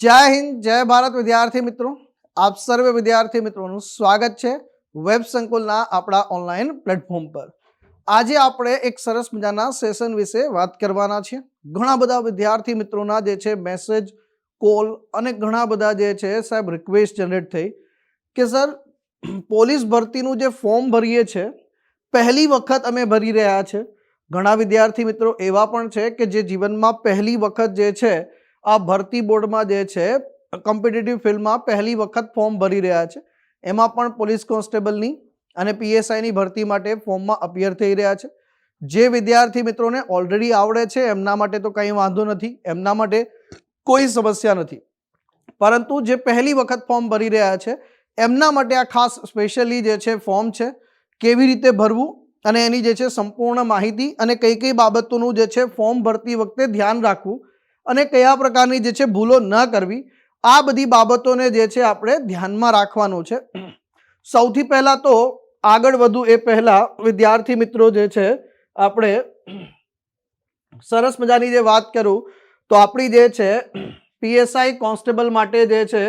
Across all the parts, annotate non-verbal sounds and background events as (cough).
જય હિન્દ, જય ભારત વિદ્યાર્થી મિત્રો. આપ સર્વે વિદ્યાર્થી મિત્રોનું સ્વાગત છે વેબ સંકુલના આપણા ઓનલાઈન પ્લેટફોર્મ પર. આજે આપણે એક સરસ મજાના સેશન વિશે વાત કરવાના છીએ. ઘણા બધા વિદ્યાર્થી મિત્રોના જે છે મેસેજ, કોલ અને ઘણા બધા જે છે સાહેબ રિક્વેસ્ટ જનરેટ થઈ કે, સર, પોલીસ ભરતીનું જે ફોર્મ ભરીએ છે, પહેલી વખત અમે ભરી રહ્યા છે. ઘણા વિદ્યાર્થી મિત્રો એવા પણ છે કે જે જીવનમાં પહેલી વખત જે છે આ ભરતી બોર્ડમાં જે છે કોમ્પિટિટિવ ફિલ્ડમાં પહેલી વખત ફોર્મ ભરી રહ્યા છે. એમાં પણ પોલીસ કોન્સ્ટેબલની અને પીએસઆઈની ભરતી માટે ફોર્મમાં અપિયર થઈ રહ્યા છે. જે વિદ્યાર્થી મિત્રોને ઓલરેડી આવડે છે, એમના માટે તો કંઈ વાંધો નથી, એમના માટે કોઈ સમસ્યા નથી. પરંતુ જે પહેલી વખત ફોર્મ ભરી રહ્યા છે, એમના માટે આ ખાસ સ્પેશિયલી જે છે ફોર્મ છે, કેવી રીતે ભરવું અને એની જે છે સંપૂર્ણ માહિતી અને કઈ કઈ બાબતોનું જે છે ફોર્મ ભરતી વખતે ધ્યાન રાખવું અને કયા પ્રકારની જે છે ભૂલો ન કરવી, આ બધી બાબતોને જે છે આપણે ધ્યાનમાં રાખવાનું છે. સૌથી પહેલાં તો આગળ વધુ એ પહેલાં વિદ્યાર્થી મિત્રો જે છે આપણે સરસ મજાની જે વાત કરું, તો આપણી જે છે પીએસઆઈ કોન્સ્ટેબલ માટે જે છે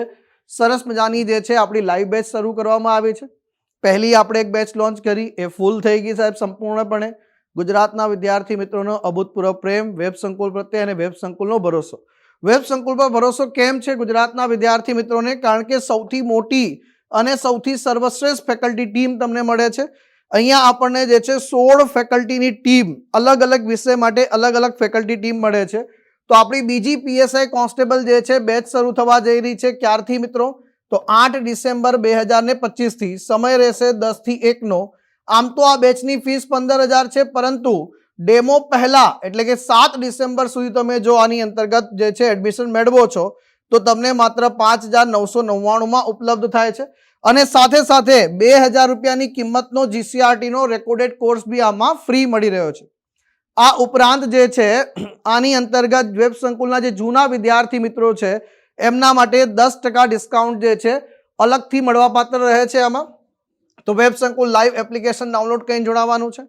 સરસ મજાની જે છે આપણી લાઈવ બેચ શરૂ કરવામાં આવી છે. પહેલી આપણે એક બેચ લોન્ચ કરી, એ ફૂલ થઈ ગઈ સાહેબ સંપૂર્ણપણે. ગુજરાતના વિદ્યાર્થી મિત્રોનો અભૂતપૂર્વ પ્રેમ, વેબ સંકુલ પ્રત્યે અને વેબ સંકુલનો ભરોસો. વેબ સંકુલ પર ભરોસો કેમ છે ગુજરાતના વિદ્યાર્થી મિત્રોને? કારણ કે સૌથી મોટી અને સૌથી સર્વશ્રેષ્ઠ ફેકલ્ટી ટીમ તમને મળે છે. અહીંયા આપણને જે છે સોળ ફેકલ્ટીની ટીમ, અલગ અલગ વિષય માટે અલગ અલગ ફેકલ્ટી ટીમ મળે છે. તો આપણી બીજી પીએસઆઈ કોન્સ્ટેબલ જે છે બેચ શરૂ થવા જઈ રહી છે ક્યારથી મિત્રો? તો આઠ ડિસેમ્બર બે હજાર ને પચીસથી. સમય રહેશે દસથી એકનો. આમ તો આ બેચની ફીસ પંદર હજાર છે, પરંતુ ડેમો પહેલા, એટલે કે સાત ડિસેમ્બર સુધી તમે જો આની અંતર્ગત જે છે એડમિશન મેળવો છો, તો તમને માત્ર પાંચ હજાર નવસો નવ્વાણુંમાં ઉપલબ્ધ થાય છે. અને સાથે સાથે બે હજાર રૂપિયાની કિંમતનો જીસીઆરટીનો રેકોર્ડેડ કોર્સ બી આમાં ફ્રી મળી રહ્યો છે. આ ઉપરાંત જે છે, આની અંતર્ગત વેબ સંકુલના જે જૂના વિદ્યાર્થી મિત્રો છે, એમના માટે દસ ડિસ્કાઉન્ટ જે છે, અલગથી મળવાપાત્ર રહે છે આમાં. તો વેબ સંકુલ લાઈવ એપ્લિકેશન ડાઉનલોડ કરીને જોડાવાનું છે.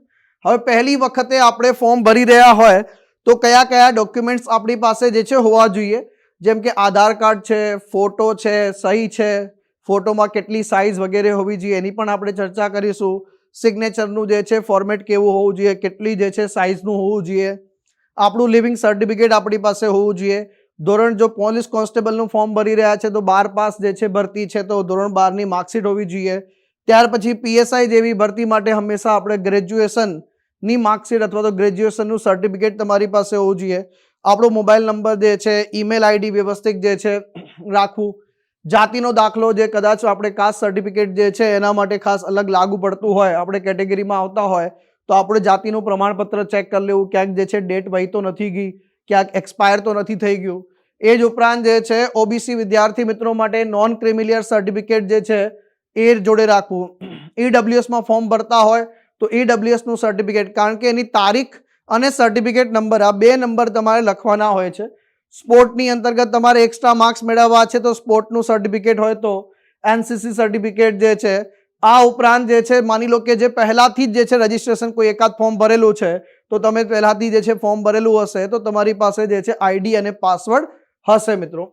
હવે પહેલી વખતે આપણે ફોર્મ ભરી રહ્યા હોય તો કયા કયા ડોક્યુમેન્ટ્સ આપણી પાસે જે છે હોવા જોઈએ? જેમ કે આધાર કાર્ડ છે, ફોટો છે, સહી છે, ફોટોમાં કેટલી સાઇઝ વગેરે હોવી જોઈએ એની પણ આપણે ચર્ચા કરીશું. સિગ્નેચરનું જે છે ફોર્મેટ કેવું હોવું જોઈએ, કેટલી જે છે સાઇઝનું હોવું જોઈએ. આપણું લિવિંગ સર્ટિફિકેટ આપણી પાસે હોવું જોઈએ. ધોરણ જો પોલીસ કોન્સ્ટેબલનું ફોર્મ ભરી રહ્યા છે તો બાર પાસ જે છે ભરતી છે તો ધોરણ બારની માર્કશીટ હોવી જોઈએ. ત્યાર પછી પીએસઆઈ જેવી ભરતી માટે હંમેશા આપણે ગ્રેજ્યુએશનની માર્કશીટ અથવા તો ગ્રેજ્યુએશનનું સર્ટિફિકેટ તમારી પાસે હોવું જોઈએ. આપણો મોબાઈલ નંબર જે છે ઈમેલ આઈડી વ્યવસ્થિત જે છે, રાખવું. જાતિનો દાખલો જે કદાચ આપણે કાસ્ટ સર્ટિફિકેટ જે છે, એના માટે ખાસ અલગ લાગુ પડતું હોય, આપણે કેટેગરીમાં આવતા હોય, તો આપણે જાતિનું પ્રમાણપત્ર ચેક કરી લેવું. ક્યાંક જે છે ડેટ વહી તો નથી ગઈ, ક્યાંક એક્સપાયર તો નથી થઈ ગયું. એ જ ઉપરાંત જે છે ઓબીસી વિદ્યાર્થી મિત્રો માટે નોન ક્રિમિલિયર સર્ટિફિકેટ જે છે એ જોડે રાખવું. ઈડબ્લ્યુએસમાં ફોર્મ ભરતા હોય તો ઈડબ્લ્યુએસનું સર્ટિફિકેટ કારણ કે એની તારીખ અને સર્ટિફિકેટ નંબર આ બે નંબર તમારે લખવાના હોય છે. સ્પોર્ટની અંતર્ગત તમારે એક્સ્ટ્રા માર્ક્સ મેળવવા છે તો સ્પોર્ટનું સર્ટિફિકેટ હોય તો. એનસીસી સર્ટિફિકેટ જે છે, આ ઉપરાંત જે છે, માની લો કે જે પહેલાંથી જ જે છે રજિસ્ટ્રેશન કોઈ એકાદ ફોર્મ ભરેલું છે, તો તમે પહેલાંથી જે છે ફોર્મ ભરેલું હશે તો તમારી પાસે જે છે આઈડી અને પાસવર્ડ હશે મિત્રો.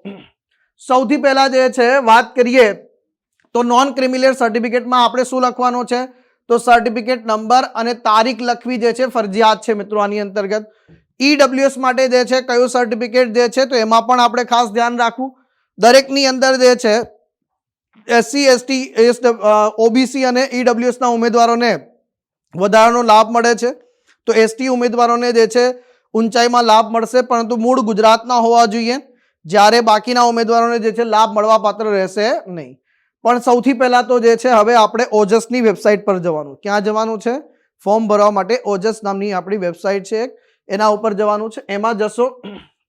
સૌથી પહેલાં જે છે વાત કરીએ તો નોન ક્રિમિનલ સર્ટિફિકેટમાં આપણે શું લખવાનું છે? તો સર્ટિફિકેટ નંબર અને તારીખ લખવી જે છે, ફરજિયાત છે મિત્રો આની અંતર્ગત. ઈડબ્લ્યુએસ માટે જે છે, કયું સર્ટિફિકેટ જે છે, તો એમાં પણ આપણે ખાસ ધ્યાન રાખવું. દરેકની અંદર જે છે એસસી એસટી એસ ઓબીસી અને ઈડબ્લ્યુએસના ઉમેદવારોને વધારાનો લાભ મળે છે. તો એસટી ઉમેદવારોને જે છે, ઊંચાઈમાં લાભ મળશે, પરંતુ મૂળ ગુજરાતના હોવા જોઈએ. જ્યારે બાકીના ઉમેદવારોને જે છે, લાભ મળવાપાત્ર રહેશે નહીં. પણ સૌથી પહેલાં તો જે છે, હવે આપણે ઓજસની વેબસાઇટ પર જવાનું. ક્યાં જવાનું છે? ફોર્મ ભરવા માટે ઓજસ નામની આપણી વેબસાઇટ છે એના ઉપર જવાનું છે. એમાં જશો,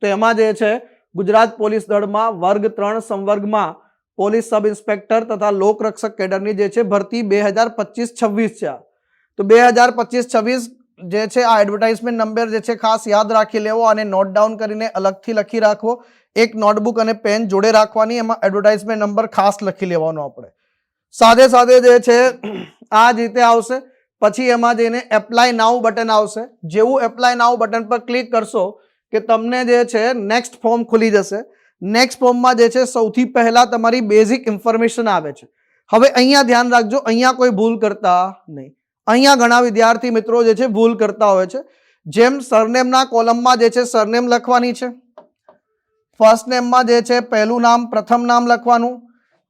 તો એમાં જે છે, ગુજરાત પોલીસ દળમાં વર્ગ ત્રણ સંવર્ગમાં પોલીસ સબ ઇન્સ્પેક્ટર તથા લોકરક્ષક કેડરની જે છે, ભરતી બે હજાર પચીસ છવ્વીસ છે તો બે હજાર પચીસ છવ્વીસ જે છે આ એડવર્ટાઇઝમેન્ટ નંબર જે છે ખાસ યાદ રાખી લેવો અને નોટ ડાઉન કરીને અલગથી લખી રાખવો. એક નોટબુક અને પેન જોડે રાખવાની, એમાં એડવર્ટાઇઝમેન્ટ નંબર ખાસ લખી લેવાનો આપણે. સાથે સાથે જે છે, આ જ રીતે આવશે. પછી એમાં જઈને એપ્લાય નાઉ બટન આવશે. જેવું એપ્લાય નાઉ બટન પર ક્લિક કરશો કે તમને જે છે નેક્સ્ટ ફોર્મ ખુલી જશે. નેક્સ્ટ ફોર્મમાં જે છે સૌથી પહેલા તમારી બેઝિક ઇન્ફોર્મેશન આવે છે. હવે અહીંયા ધ્યાન રાખજો, અહીંયા કોઈ ભૂલ કરતા નહીં. અહીંયા ઘણા વિદ્યાર્થી મિત્રો જે છે ભૂલ કરતા હોય છે. જેમ સરનેમના કોલમમાં જે છે સરનેમ લખવાની છે. ફર્સ્ટ નેમમાં જે છે પહેલું નામ, પ્રથમ નામ લખવાનું.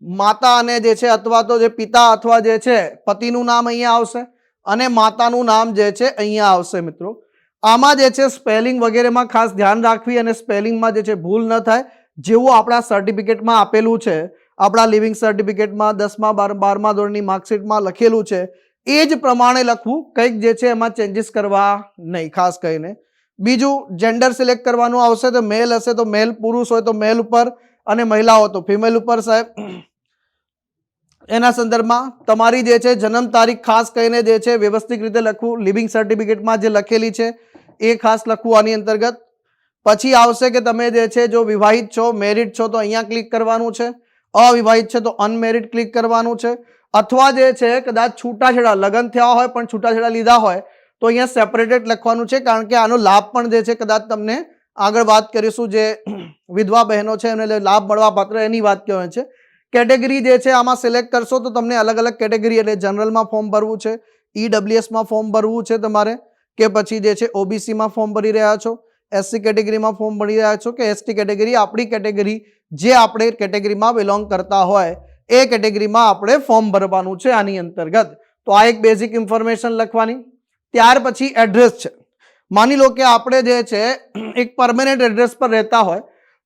માતા અને જે છે અથવા તો જે પિતા અથવા જે છે પતિનું નામ અહીંયા આવશે અને માતાનું નામ જે છે અહીંયા આવશે મિત્રો. આમાં જે છે સ્પેલિંગ વગેરેમાં ખાસ ધ્યાન રાખવી અને સ્પેલિંગમાં જે છે ભૂલ ન થાય. જેવું આપણા સર્ટિફિકેટમાં આપેલું છે, આપણા લિવિંગ સર્ટિફિકેટમાં દસમા બાર બારમા ધોરણની માર્કશીટમાં લખેલું છે એ જ પ્રમાણે લખવું, કંઈક જે છે એમાં ચેન્જીસ કરવા નહીં, ખાસ કરીને. બીજું જેન્ડર સિલેક્ટ કરવાનું આવશે તો મેલ હશે તો મેલ પુરુષ હોય તો મેલ ઉપર અને મહિલાઓ તો ફિમેલ ઉપર, સાહેબ. એના સંદર્ભમાં તમારી જે છે જન્મ તારીખ, ખાસ કહીને જે છે વ્યવસ્થિત રીતે લખવું લિવિંગ સર્ટિફિકેટમાં જે લખેલી છે, એ ખાસ લખવું આની અંતર્ગત. પછી આવશે કે તમે જે છે જો વિવાહિત છો મેરિડ છો, તો અહીંયા ક્લિક કરવાનું છે. અવિવાહિત છે, તો અનમેરિડ ક્લિક કરવાનું છે. અથવા જે છે, કદાચ છૂટાછેડા, લગ્ન થયા હોય પણ છૂટાછેડા લીધા હોય, તો અહીંયા સેપરેટેડ લખવાનું છે, કારણ કે આનો લાભ પણ જે છે, કદાચ તમને આગળ વાત કરીશું, જે વિધવા બહેનો છે એને લાભ મળવા પાત્ર એની વાત કહેવાય છે. કેટેગરી જે છે, આમાં સિલેક્ટ કરશો તો તમને અલગ અલગ કેટેગરી, એટલે જનરલમાં ફોર્મ ભરવું છે ઈડબ્લ્યુએસમાં ફોર્મ ભરવું છે તમારે, કે પછી જે છે ઓબીસીમાં ફોર્મ ભરી રહ્યા છો એસસી કેટેગરીમાં ફોર્મ ભરી રહ્યા છો, કે એસટી કેટેગરી આપણી કેટેગરી જે આપણે કેટેગરીમાં બિલોંગ કરતા હોય એ કેટેગરીમાં આપણે ફોર્મ ભરવાનું છે આની અંતર્ગત. તો આ એક બેઝિક ઇન્ફોર્મેશન લખવાની. ત્યાર પછી એડ્રેસ છે. માની લો કે આપણે જે છે, એક પરમેનન્ટ એડ્રેસ પર રહેતા હોય,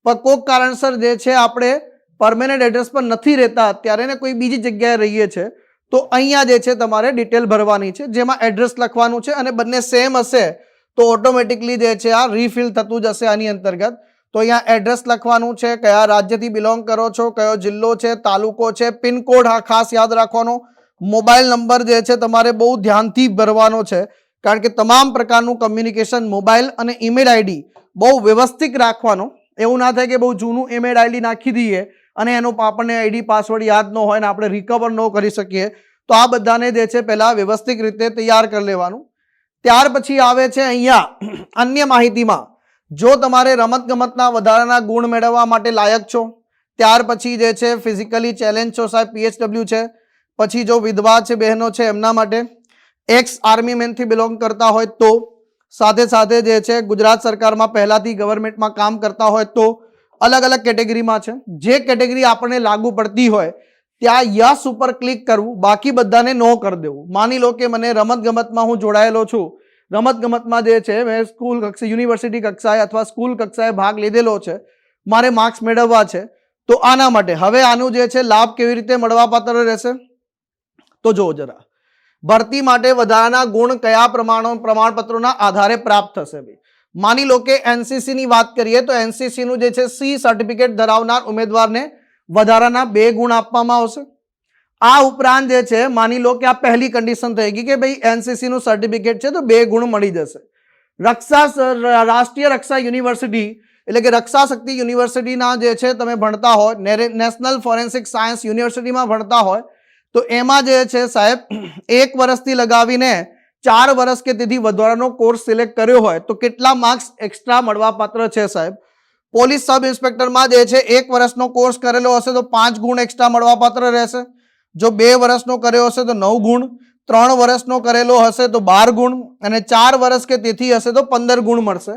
પણ કોઈક કારણસર જે છે આપણે પરમેનન્ટ એડ્રેસ પર નથી રહેતા, અત્યારે ને કોઈ બીજી જગ્યાએ રહીએ છીએ તો અહીંયા જે છે તમારે ડિટેલ ભરવાની છે, જેમાં એડ્રેસ લખવાનું છે અને બંને સેમ હશે, તો ઓટોમેટિકલી જે છે આ રીફિલ થતું જશે આની અંતર્ગત. તો અહીંયા એડ્રેસ લખવાનું છે, કયા રાજ્યથી બિલોંગ કરો છો, કયો જિલ્લો છે, તાલુકો છે પિનકોડ હા ખાસ યાદ રાખવાનો. મોબાઈલ નંબર જે છે તમારે બહુ ધ્યાનથી ભરવાનો છે, કારણ કે તમામ પ્રકારનું કમ્યુનિકેશન મોબાઈલ અને ઈમેલ આઈડી બહુ વ્યવસ્થિત રાખવાનો. એવું ના થાય કે બહુ જૂનું ઈમેલ આઈડી નાખી દઈએ અને એનો આપણને આઈડી પાસવર્ડ યાદ ન હોય ને આપણે રિકવર ન કરી શકીએ. તો આ બધાને જે છે પહેલાં વ્યવસ્થિત રીતે તૈયાર કરી લેવાનું. ત્યાર પછી આવે છે અહીંયા અન્ય માહિતીમાં. જો તમારે રમતગમતના વધારાના ગુણ મેળવવા માટે લાયક છો, ત્યાર પછી જે છે ફિઝિકલી ચેલેન્જ છો સાહેબ પીએચડબલ્યુ છે, પછી જો વિધવા છે, બહેનો છે, એમના માટે એક્સ આર્મી મેનથી બિલોંગ કરતા હોય તો, સાથે સાથે જે છે, ગુજરાત સરકારમાં પહેલાંથી ગવર્મેન્ટમાં કામ કરતા હોય તો અલગ અલગ કેટેગરીમાં છે. જે કેટેગરી આપણને લાગુ પડતી હોય, ત્યાં યસ ઉપર ક્લિક કરવું, બાકી બધાને નો કરી દેવું. માની લો કે મને રમતગમતમાં હું જોડાયેલો છું રમતગમતમાં જે છે, મેં સ્કૂલ કક્ષા, યુનિવર્સિટી કક્ષાએ અથવા સ્કૂલ કક્ષાએ ભાગ લીધેલો છે, મારે માર્ક્સ મેળવવા છે, તો આના માટે હવે આનું જે છે, લાભ કેવી રીતે મળવાપાત્ર રહેશે? તો જુઓ જરા. ભરતી માટે વધારાના ગુણ કયા પ્રમાણો, પ્રમાણપત્રોના આધારે પ્રાપ્ત થશે ભાઈ? માની લો કે એનસીસીની વાત કરીએ, તો એનસીસીનું જે છે, સી સર્ટિફિકેટ ધરાવનાર ઉમેદવારને વધારાના બે ગુણ આપવામાં આવશે. આ ઉપરાંત જે છે, માની લો કે આ પહેલી કન્ડિશન થઈ ગઈ કે ભાઈ એનસીસીનું સર્ટિફિકેટ છે, તો બે ગુણ મળી જશે. રક્ષા રાષ્ટ્રીય રક્ષા યુનિવર્સિટી એટલે કે રક્ષા શક્તિ યુનિવર્સિટીના જે છે, તમે ભણતા હોય નેશનલ ફોરેન્સિક સાયન્સ યુનિવર્સિટીમાં ભણતા હોય, તો એમાં જે છે સાહેબ, એક વર્ષથી લગાવીને ચાર વર્ષ કે તેથી વધારાનો કોર્સ સિલેક્ટ કર્યો હોય, તો કેટલા માર્ક્સ એક્સ્ટ્રા મળવાપાત્ર છે સાહેબ? પોલીસ સબ ઇન્સ્પેક્ટરમાં જે છે, એક વર્ષનો કોર્સ કરેલો હશે, તો પાંચ ગુણ એક્સ્ટ્રા મળવાપાત્ર રહેશે. જો બે વર્ષનો કર્યો હશે તો નવ ગુણ, ત્રણ વર્ષનો કરેલો હશે તો બાર ગુણ, અને ચાર વર્ષ કે તેથી હશે તો પંદર ગુણ મળશે.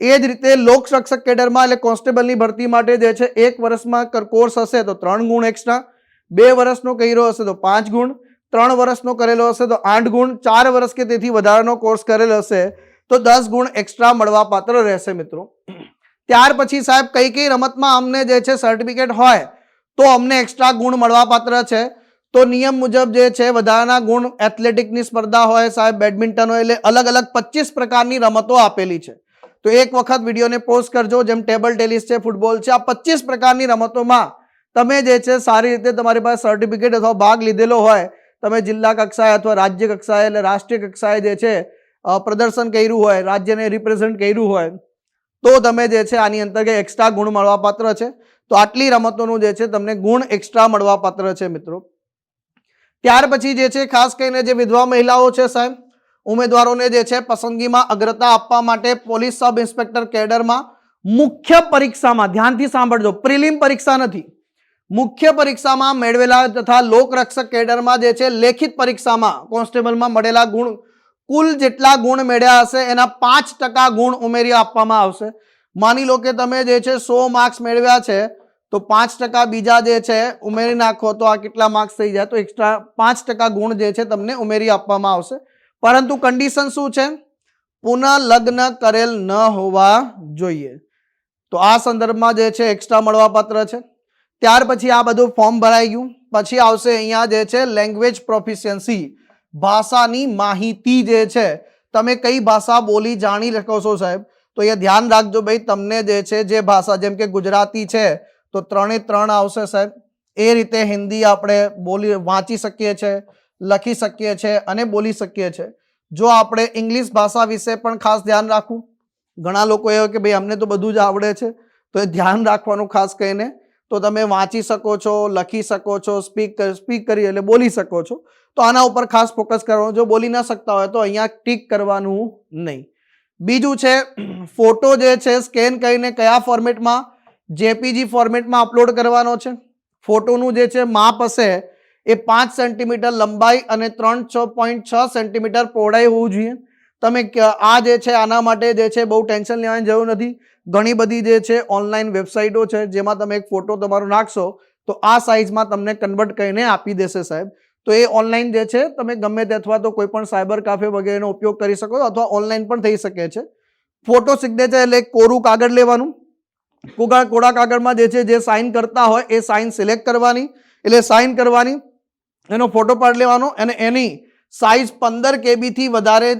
એ જ રીતે લોક રક્ષક કેડરમાં એટલે કોન્સ્ટેબલની ભરતી માટે જે છે, એક વર્ષમાં કોર્સ હશે તો ત્રણ ગુણ એક્સ્ટ્રા બે વર્ષનો કર્યો હશે તો પાંચ ગુણ, ત્રણ વર્ષનો કરેલો હશે તો આઠ ગુણ, ચાર વર્ષ કે તેથી વધારાનો કોર્સ કરેલો હશે તો દસ ગુણ એક્સ્ટ્રા મળવાપાત્ર રહેશે મિત્રો. ત્યાર પછી સાહેબ કઈ કઈ રમતમાં અમને જે છે સર્ટિફિકેટ હોય તો અમને એક્સ્ટ્રા ગુણ મળવાપાત્ર છે. તો નિયમ મુજબ જે છે, વધારાના ગુણ એથ્લેટિકની સ્પર્ધા હોય સાહેબ બેડમિન્ટન હોય એટલે અલગ અલગ પચીસ પ્રકારની રમતો આપેલી છે. તો એક વખત વિડીયોને પોસ્ટ કરજો, જેમ ટેબલ ટેનિસ છે, ફૂટબોલ છે, આ પચીસ પ્રકારની રમતોમાં તમે જે છે, સારી રીતે તમારી પાસે સર્ટિફિકેટ અથવા ભાગ લીધેલો હોય, તમે જિલ્લા કક્ષાએ અથવા રાજ્ય કક્ષાએ એટલે રાષ્ટ્રીય કક્ષાએ જે છે પ્રદર્શન કર્યું હોય, રાજ્યને રિપ્રેઝેન્ટ કર્યું હોય, તો તમે જે છે, આની અંતર્ગત એક્સ્ટ્રા ગુણ મળવાપાત્ર છે. તો આટલી રમતોનું જે છે, તમને ગુણ એક્સ્ટ્રા મળવાપાત્ર છે મિત્રો. ત્યાર પછી જે છે, ખાસ કરીને જે વિધવા મહિલાઓ છે સાહેબ, ઉમેદવારોને જે છે, પસંદગીમાં અગ્રતા આપવા માટે પોલીસ સબ ઇન્સ્પેક્ટર કેડરમાં મુખ્ય પરીક્ષામાં, ધ્યાનથી સાંભળજો, પ્રિલિમ પરીક્ષા નથી, મુખ્ય પરીક્ષામાં મેળવેલા તથા લોકરક્ષક કેડરમાં જે છે, લેખિત પરીક્ષામાં કોન્સ્ટેબલમાં મળેલા ગુણ, કુલ જેટલા ગુણ મેળ્યા હશે, એના પાંચ ટકા ગુણ ઉમેરી આપવામાં આવશે. માની લો કે તમે જે છે, સો માર્ક્સ મેળવ્યા છે તો પાંચ ટકા બીજા જે છે, ઉમેરી નાખો તો આ કેટલા માર્ક્સ થઈ જાય? તો એક્સ્ટ્રા પાંચ ટકા ગુણ જે છે, તમને ઉમેરી આપવામાં આવશે. પરંતુ કન્ડિશન શું છે? પુનઃ લગ્ન કરેલ ન હોવા જોઈએ. તો આ સંદર્ભમાં જે છે એક્સ્ટ્રા મળવાપાત્ર છે. ત્યાર પછી આ બધું ફોર્મ ભરાઈ ગયું. પછી આવશે અહીંયા જે છે લેંગ્વેજ પ્રોફિશિયન્સી ભાષાની માહિતી જે છે, તમે કઈ ભાષા બોલી જાણી શકો છો સાહેબ? તો એ ધ્યાન રાખજો ભાઈ, તમને જે છે, જે ભાષા, જેમ કે ગુજરાતી છે તો ત્રણે ત્રણ આવશે સાહેબ. એ રીતે હિન્દી આપણે બોલી, વાંચી શકીએ છીએ લખી શકીએ છીએ અને બોલી શકીએ છીએ જો આપણે ઇંગ્લિશ ભાષા વિશે પણ ખાસ ધ્યાન રાખવું, ઘણા લોકો એવું કે ભાઈ અમને તો બધું જ આવડે છે, તો એ ધ્યાન રાખવાનું ખાસ કહીને, તો તમે વાંચી શકો છો, લખી શકો છો, સ્પીક સ્પીક કરી એટલે બોલી શકો છો. તો આના ઉપર ખાસ ફોકસ કરવાનું, જો બોલી ન શકતા હોય તો અહીંયા ટીક કરવાનું નહીં. બીજું છે, ફોટો જે છે સ્કેન કરીને કયા ફોર્મેટમાં જેપીજી ફોર્મેટમાં અપલોડ કરવાનો છે. ફોટોનું જે છે માપ હશે એ પાંચ સેન્ટીમીટર લંબાઈ અને ત્રણ છ પોઈન્ટ છ સેન્ટીમીટર પહોળાઈ હોવું જોઈએ. તમે આ જે છે આના માટે જે છે બહુ ટેન્શન લેવાની જરૂર નથી. ઘણી બધી જે છે ઓનલાઈન વેબસાઇટો છે જેમાં તમે એક ફોટો તમારો નાખશો તો આ સાઇઝમાં તમને કન્વર્ટ કરીને આપી દેશે સાહેબ. તો એ ઓનલાઈન જે છે તમે ગમે તે અથવા તો કોઈ પણ સાયબર કાફે વગેરેનો ઉપયોગ કરી શકો અથવા ઓનલાઈન પણ થઈ શકે છે. ફોટો સિગ્નેચર એટલે કોરું કાગળ લેવાનું. કોગા કોડા કાગળમાં જે છે, જે સાઇન કરતા હોય એ સાઇન સિલેક્ટ કરવાની. એટલે સાઇન કરવાની, એનો ફોટો પાડી લેવાનો અને એની સાઇઝ પંદર કેબીથી વધારે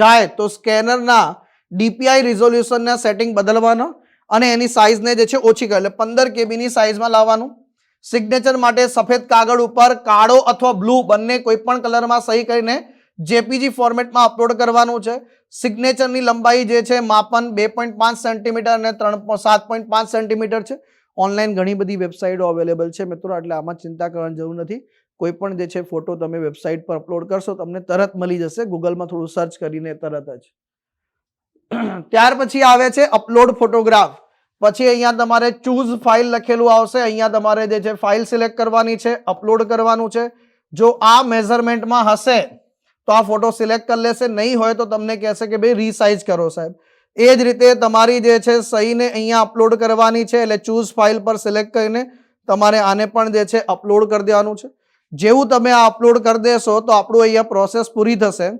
જાય તો સ્કેનરના ડીપીઆઈ રિઝોલ્યુશનના સેટિંગ બદલવાના અને એની સાઇઝને જે છે, ઓછી કરે. એટલે પંદર કેબીની સાઇઝમાં લાવવાનું. સિગ્નેચર માટે સફેદ કાગળ ઉપર કાળો અથવા બ્લુ બંને કોઈ પણ કલરમાં સહી કરીને જેપીજી ફોર્મેટમાં અપલોડ કરવાનું છે. સિગ્નેચરની લંબાઈ જે છે, માપન બે પોઈન્ટ પાંચ સેન્ટીમીટર અને ત્રણ સાત પોઈન્ટ પાંચ સેન્ટીમીટર છે. ઓનલાઈન ઘણી બધી વેબસાઇટો અવેલેબલ છે મિત્રો, એટલે આમાં ચિંતા કરવાની જરૂર નથી. કોઈ પણ જે છે ફોટો તમે વેબસાઇટ પર અપલોડ કરશો, તમને તરત મળી જશે. ગૂગલમાં થોડું સર્ચ કરીને તરત જ. ત્યાર પછી આવે છે અપલોડ ફોટોગ્રાફ પછી અહીંયા તમારે ચૂઝ ફાઇલ લખેલું આવશે. અહીંયા તમારે જે છે ફાઇલ સિલેક્ટ કરવાની છે અપલોડ કરવાનું છે. જો આ મેઝરમેન્ટમાં હશે તો આ ફોટો સિલેક્ટ કરી લેશે. નહીં હોય તો તમને કહેશે કે ભાઈ રીસાઇઝ કરો સાહેબ. એ જ રીતે તમારી જે છે સહીને અહીંયા અપલોડ કરવાની છે, એટલે ચૂઝ ફાઇલ પર સિલેક્ટ કરીને તમારે આને પણ જે છે અપલોડ કરી દેવાનું છે. જેવું તમે આ અપલોડ કરી દેશો તો આપણું અહીંયા પ્રોસેસ પૂરી થશે.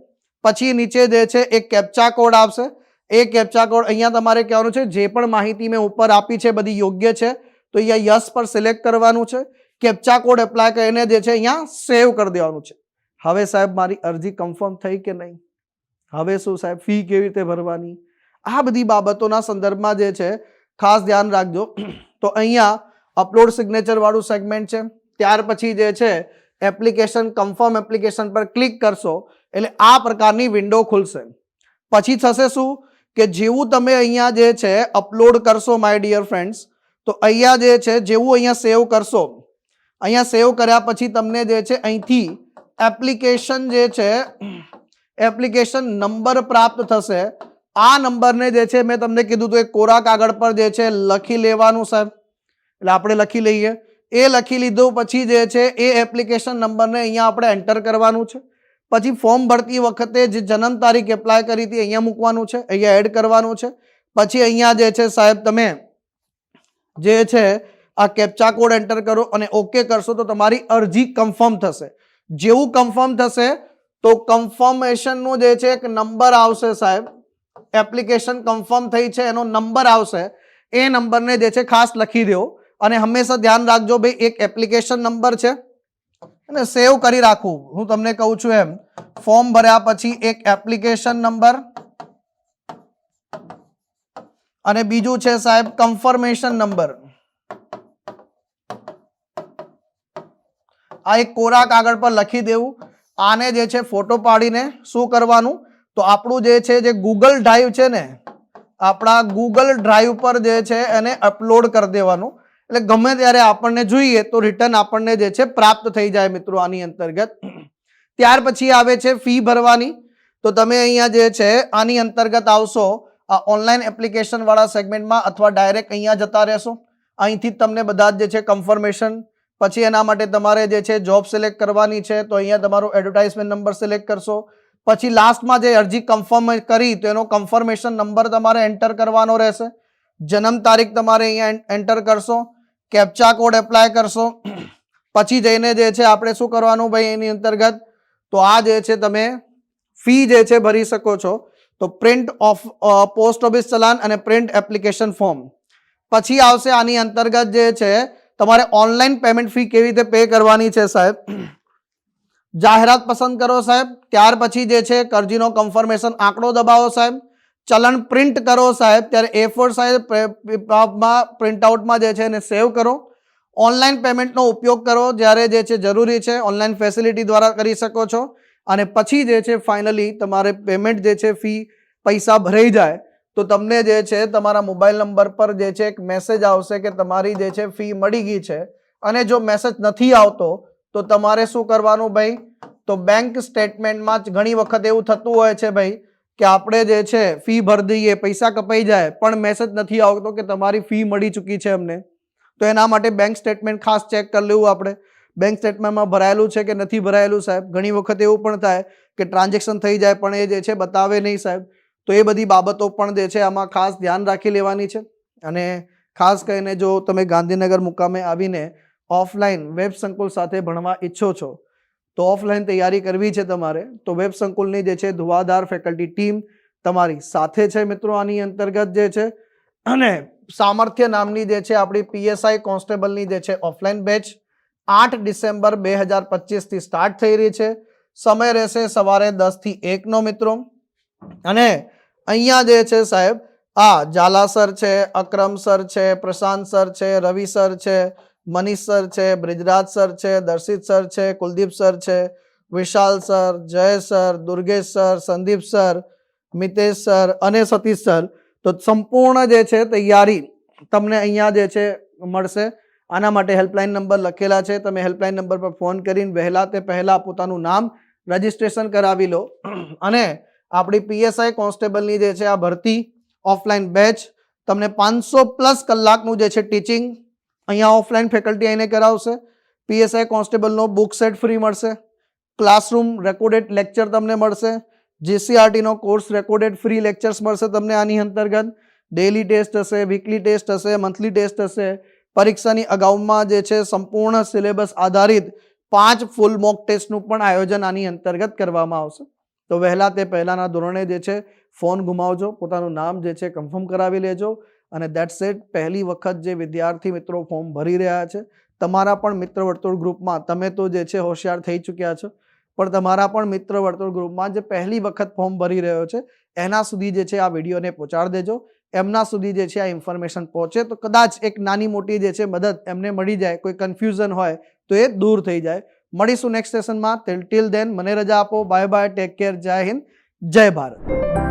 પછી નીચે જે છે એક કેપ્ચા કોડ આવશે. એ કેપ્ચા કોડ અહીંયા તમારે કહેવાનું છે, જે પણ માહિતી મેં ઉપર આપી છે, બધી યોગ્ય છે, તો અહીંયા યસ પર સિલેક્ટ કરવાનું છે. કેપ્ચા કોડ એપ્લાય કરીને જે છે અહીંયા સેવ કરી દેવાનું છે. હવે સાહેબ મારી અરજી કન્ફર્મ થઈ કે નહીં? હવે શું સાહેબ? ફી કેવી રીતે ભરવાની? આ બધી બાબતોના સંદર્ભમાં જે છે, ખાસ ધ્યાન રાખજો. (clears throat) તો અહીંયા અપલોડ સિગ્નેચરવાળું સેગમેન્ટ છે. ત્યાર પછી જે છે એપ્લિકેશન કન્ફર્મ એપ્લિકેશન પર ક્લિક કરશો, એટલે આ પ્રકારની વિન્ડો ખુલશે. પછી થશે શું? કે જેવું તમે અહીંયા જે છે અપલોડ કરશો માય ડિયર ફ્રેન્ડ્સ તો અહીંયા જે છે, જેવું અહીંયા સેવ કરશો. અહીંયા સેવ કર્યા પછી તમને જે છે, અહીંથી એપ્લિકેશન જે છે, એપ્લિકેશન નંબર પ્રાપ્ત થશે. આ નંબરને જે છે, મેં તમને કીધું તો એક કોરા કાગળ પર જે છે, લખી લેવાનું સાહેબ. એટલે આપણે લખી લઈએ. એ લખી લીધું પછી જે છે, એ એપ્લિકેશન નંબરને અહીંયા આપણે એન્ટર કરવાનું છે. પછી ફોર્મ ભરતી વખતે જે જન્મ તારીખ એપ્લાય કરી હતી, અહીંયા મૂકવાનું છે, અહીંયા એડ કરવાનું છે. પછી અહીંયા જે છે સાહેબ, તમે જે છે, આ કેપ્ચા કોડ એન્ટર કરો અને ઓકે કરશો તો તમારી અરજી કન્ફર્મ થશે. જેવું કન્ફર્મ થશે, તો કન્ફર્મેશનનો જે છે, એક નંબર આવશે સાહેબ. એપ્લિકેશન કન્ફર્મ થઈ છે, એનો નંબર આવશે. એ નંબરને જે છે, ખાસ લખી દો. અને હંમેશા ધ્યાન રાખજો ભાઈ, એક એપ્લિકેશન નંબર છે. અને સેવ કરી રાખવું હું તમને કહું છું એમ ફોર્મ ભર્યા પછી એક એપ્લિકેશન નંબર અને બીજું છે સાહેબ કન્ફર્મેશન નંબર આ એક કોરા કાગળ પર લખી દેવું. આને જે છે ફોટો પાડીને શું કરવાનું? તો આપણું જે છે, જે ગૂગલ ડ્રાઈવ છે ને, આપણા ગૂગલ ડ્રાઈવ પર જે છે એને અપલોડ કરી દેવાનું. એટલે ગમે ત્યારે આપણને જોઈએ તો રિટર્ન આપણને જે છે પ્રાપ્ત થઈ જાય મિત્રો આની અંતર્ગત. ત્યાર પછી આવે છે ફી ભરવાની. તો તમે અહીંયા જે છે આની અંતર્ગત આવશો, આ ઓનલાઈન એપ્લિકેશનવાળા સેગમેન્ટમાં અથવા ડાયરેક્ટ અહીંયા જતા રહેશો. અહીંથી તમને બધા જ છે કન્ફર્મેશન પછી એના માટે તમારે જે છે જોબ સિલેક્ટ કરવાની છે, તો અહીંયા તમારો એડવર્ટાઇઝમેન્ટ નંબર સિલેક્ટ કરશો. પછી લાસ્ટમાં જે અરજી કન્ફર્મ કરી, તો એનો કન્ફર્મેશન નંબર તમારે એન્ટર કરવાનો રહેશે. જન્મ તારીખ તમારે અહીંયા એન્ટર કરશો. કેપ્ચા કોડ એપ્લાય કરશો. પછી જઈને જે છે આપણે શું કરવાનું ભાઈ એની અંતર્ગત? તો આ જે છે તમે ફી જે છે ભરી શકો છો. તો print of post office challan અને પ્રિન્ટ એપ્લિકેશન ફોર્મ પછી આવશે આની અંતર્ગત જે છે તમારે ઓનલાઈન પેમેન્ટ ફી કેવી રીતે પે કરવાની છે સાહેબ? જાહેરાત પસંદ કરો સાહેબ. ત્યાર પછી જે છે કરજીનો કન્ફર્મેશન આંકડો દબાવો સાહેબ. ચલણ પ્રિન્ટ કરો સાહેબ. ત્યારે એ ફોર સાહેબ પ્રિન્ટઆઉટમાં જે છે, એને સેવ કરો. ઓનલાઈન પેમેન્ટનો ઉપયોગ કરો જ્યારે જે છે, જરૂરી છે ઓનલાઈન ફેસિલિટી દ્વારા કરી શકો છો. અને પછી જે છે ફાઇનલી તમારે પેમેન્ટ જે છે ફી પૈસા ભરાઈ જાય. તો તમને જે છે તમારા મોબાઈલ નંબર પર જે છે એક મેસેજ આવશે કે તમારી જે છે ફી મળી ગઈ છે. અને જો મેસેજ નથી આવતો, તો તમારે શું કરવાનું ભાઈ? તો બેંક સ્ટેટમેન્ટમાં જ ઘણી વખત એવું થતું હોય છે ભાઈ, કે આપણે જે છે ફી ભરી દઈએ, પૈસા કપાઈ જાય, પણ મેસેજ નથી આવતો કે તમારી ફી મળી ચૂકી છે અમને. તો એના માટે બેંક સ્ટેટમેન્ટ ખાસ ચેક કરી લેવું આપણે. બેંક સ્ટેટમેન્ટમાં ભરાયેલું છે કે નથી ભરાયેલું સાહેબ? ઘણી વખત એવું પણ થાય કે ટ્રાન્ઝેક્શન થઈ જાય, પણ એ જે છે બતાવે નહીં સાહેબ. તો એ બધી બાબતો પણ જે છે આમાં ખાસ ધ્યાન રાખી લેવાની છે. અને ખાસ કરીને જો તમે ગાંધીનગર મુકામે આવીને ઓફલાઈન વેબ સંકુલ સાથે ભણવા ઈચ્છો છો, તો ઓફલાઈન તૈયારી કરવી છે તમારે. તો વેબ સંકુલની જે છે ધુવાધાર ફેકલ્ટી ટીમ તમારી સાથે છે મિત્રો આની અંતર્ગત જે છે. અને સામર્થ્ય નામની જે છે આપણી પીએસઆઈ કોન્સ્ટેબલની જે છે ઓફલાઈન બેચ આઠ ડિસેમ્બર બે હજાર પચીસથી સ્ટાર્ટ થઈ રહી છે. સમય રહેશે સવારે દસથી એકનો મિત્રો. અને અહીંયા જે છે સાહેબ, આ ઝાલા સર છે, અક્રમ સર છે, પ્રશાંત સર છે, રવિ સર છે, મનીષ સર છે, બ્રિજરાજ સર છે, દર્શિત સર છે, કુલદીપ સર છે, Vishal sir, Jay sir, Durgesh sir, Sandeep sir, Mitesh sir અને સતીશ સર. તો સંપૂર્ણ જે છે તૈયારી તમને અહીંયા જે છે મળશે. આના માટે હેલ્પલાઇન નંબર લખેલા છે. તમે હેલ્પલાઇન નંબર પર ફોન કરીને વહેલા તે પહેલાં પોતાનું નામ રજિસ્ટ્રેશન કરાવી લો. અને આપણી પીએસઆઈ કોન્સ્ટેબલની જે છે આ ભરતી, ઓફલાઈન બેચ, તમને પાંચસો પ્લસ કલાકનું જે છે ટીચિંગ અહીંયા ઓફલાઈન ફેકલ્ટી આવીને કરાવશે. પીએસઆઈ કોન્સ્ટેબલનો બુક સેટ ફ્રી મળશે. ક્લાસરૂમ રેકોર્ડેડ લેક્ચર તમને મળશે. જીસીઆરટીનો કોર્સ રેકોર્ડેડ ફ્રી લેક્ચર્સ મળશે તમને આની અંતર્ગત. ડેલી ટેસ્ટ હશે, વીકલી ટેસ્ટ હશે, મંથલી ટેસ્ટ હશે. પરીક્ષાની અગાઉમાં જે છે સંપૂર્ણ સિલેબસ આધારિત પાંચ ફૂલ મોક ટેસ્ટનું પણ આયોજન આની અંતર્ગત કરવામાં આવશે. તો વહેલા તે પહેલાંના ધોરણે જે છે, ફોન ગુમાવજો, પોતાનું નામ જે છે કન્ફર્મ કરાવી લેજો અને દેટ્સ એટ પહેલી વખત જે વિદ્યાર્થી મિત્રો ફોર્મ ભરી રહ્યા છે, તમારા પણ મિત્ર વર્તુળ ગ્રુપમાં તમે તો જે છે હોશિયાર થઈ ચૂક્યા છો, પણ તમારા પણ મિત્ર વર્તુળ ગ્રુપમાં જે પહેલી વખત ફોર્મ ભરી રહ્યો છે, એના સુધી જે છે આ વિડીયોને પહોંચાડી દેજો. એમના સુધી જે છે આ ઇન્ફોર્મેશન પહોંચે તો કદાચ એક નાની મોટી જે છે મદદ એમને મળી જાય, કોઈ કન્ફ્યુઝન હોય તો એ દૂર થઈ જાય. મળીશું નેક્સ્ટ સેશનમાં ટિલ દેન મને રજા આપો. બાય બાય ટેક કેર જય હિન્દ. જય ભારત.